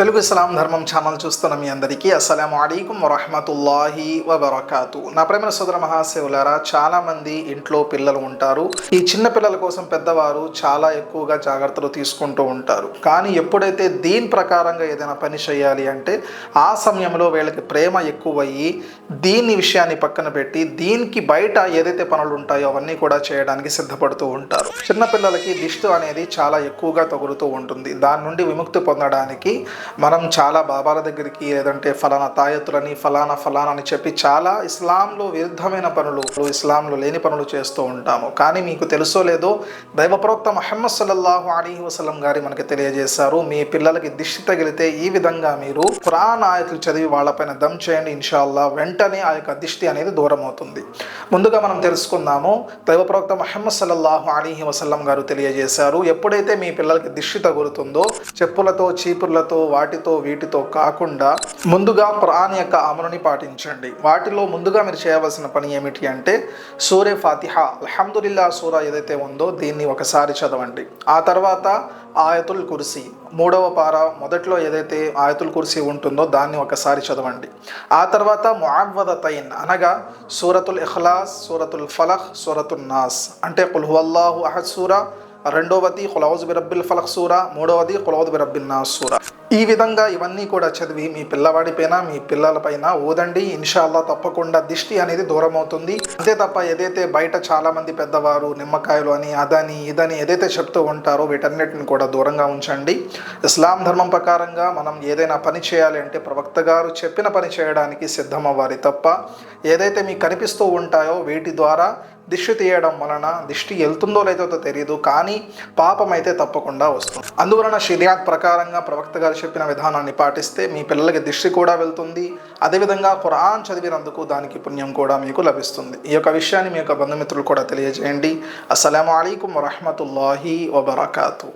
తెలుగు ఇస్లాం ధర్మం ఛానల్ చూస్తున్న మీ అందరికీ అస్సలం అలైకుం వరహమతుల్లాహి వబర్కాతు. నా ప్రేమ సోదర మహాశివులారా చాలా మంది ఇంట్లో పిల్లలు ఉంటారు. ఈ చిన్న పిల్లల కోసం పెద్దవారు చాలా ఎక్కువగా జాగ్రత్తలు తీసుకుంటూ ఉంటారు. కానీ ఎప్పుడైతే దీని ప్రకారంగా ఏదైనా పని చేయాలి అంటే ఆ సమయంలో వీళ్ళకి ప్రేమ ఎక్కువయ్యి దీని విషయాన్ని పక్కన పెట్టి దీనికి బయట ఏదైతే పనులు ఉంటాయో అవన్నీ కూడా చేయడానికి సిద్ధపడుతూ ఉంటారు. చిన్నపిల్లలకి దిష్టి అనేది చాలా ఎక్కువగా తగులుతూ ఉంటుంది. దాని నుండి విముక్తి పొందడానికి మనం చాలా బాబాల దగ్గరికి లేదంటే ఫలానా తాయెత్తులని ఫలానా ఫలానా అని చెప్పి చాలా ఇస్లాంలో విరుద్ధమైన పనులు ఇస్లాంలో లేని పనులు చేస్తూ ఉంటాము. కానీ మీకు తెలుసో లేదో దైవప్రవక్త మహమ్మద్ సల్లల్లాహు అలీ వసలం గారి మనకి తెలియజేశారు. మీ పిల్లలకి దిష్టి తగిలితే ఈ విధంగా మీరు ఖురాన్ ఆయతులు చదివి వాళ్ళపైన దమ్ చేయండి ఇన్షాల్లా వెంటనే ఆ యొక్క దిష్టి అనేది దూరం అవుతుంది. ముందుగా మనం తెలుసుకుందాము. దైవప్రవక్త మహమ్మద్ సల్లల్లాహు అలీ వసలం గారు తెలియజేశారు. ఎప్పుడైతే మీ పిల్లలకి దిష్టి తగులుతుందో చెప్పులతో చీపుర్లతో వాటితో వీటితో కాకుండా ముందుగా ఖురాన్ యొక్క అమలుని పాటించండి. వాటిలో ముందుగా మీరు చేయవలసిన పని ఏమిటి అంటే సూర్య ఫాతిహా. అల్హమ్దుల్లా సూర ఏదైతే ఉందో దీన్ని ఒకసారి చదవండి. ఆ తర్వాత ఆయతుల్ కుర్సీ. మూడవ పార మొదట్లో ఏదైతే ఆయతుల్ కుర్సీ ఉంటుందో దాన్ని ఒకసారి చదవండి. ఆ తర్వాత ముఅవ్వదతైన్ అనగా సూరతుల్ ఇఖ్లాస్ సూరతుల్ ఫలహ్ సూరతుల్ నాస్. అంటే కుల్హువల్లాహు అహద్ సూరా రెండవది కులౌజ్ బిరబ్బిల్ ఫలక్ సూరా మూడవది కులౌద్ బిరబ్బిల్ నాస్ సూరా. ఈ విధంగా ఇవన్నీ కూడా చదివి మీ పిల్లవాడి పైన మీ పిల్లల పైన ఊదండి. ఇన్షాల్లా తప్పకుండా దిష్టి అనేది దూరం అవుతుంది అంతే తప్ప ఏదైతే బయట చాలా మంది పెద్దవారు నిమ్మకాయలు అని అదని ఇదని ఏదైతే చెప్తూ ఉంటారో వీటన్నిటిని కూడా దూరంగా ఉంచండి. ఇస్లాం ధర్మం ప్రకారంగా మనం ఏదైనా పని చేయాలి అంటే ప్రవక్త గారు చెప్పిన పని చేయడానికి సిద్ధమవ్వాలి తప్ప ఏదైతే మీకు కనిపిస్తూ ఉంటాయో వీటి ద్వారా దిష్టి తీయడం వలన దిష్టి వెళ్తుందో లేదో తెలియదు కానీ పాపం అయితే తప్పకుండా వస్తుంది. అందువలన షిరియాత్ ప్రకారంగా ప్రవక్త గారు చెప్పిన విధానాన్ని పాటిస్తే మీ పిల్లలకి దిష్టి కూడా వెళ్తుంది. అదేవిధంగా ఖురాన్ చదివినందుకు దానికి పుణ్యం కూడా మీకు లభిస్తుంది. ఈ యొక్క విషయాన్ని మీ యొక్క బంధుమిత్రులు కూడా తెలియజేయండి. అస్సలం అయికం వరహమతుల్లాహి వబర్కాతూ.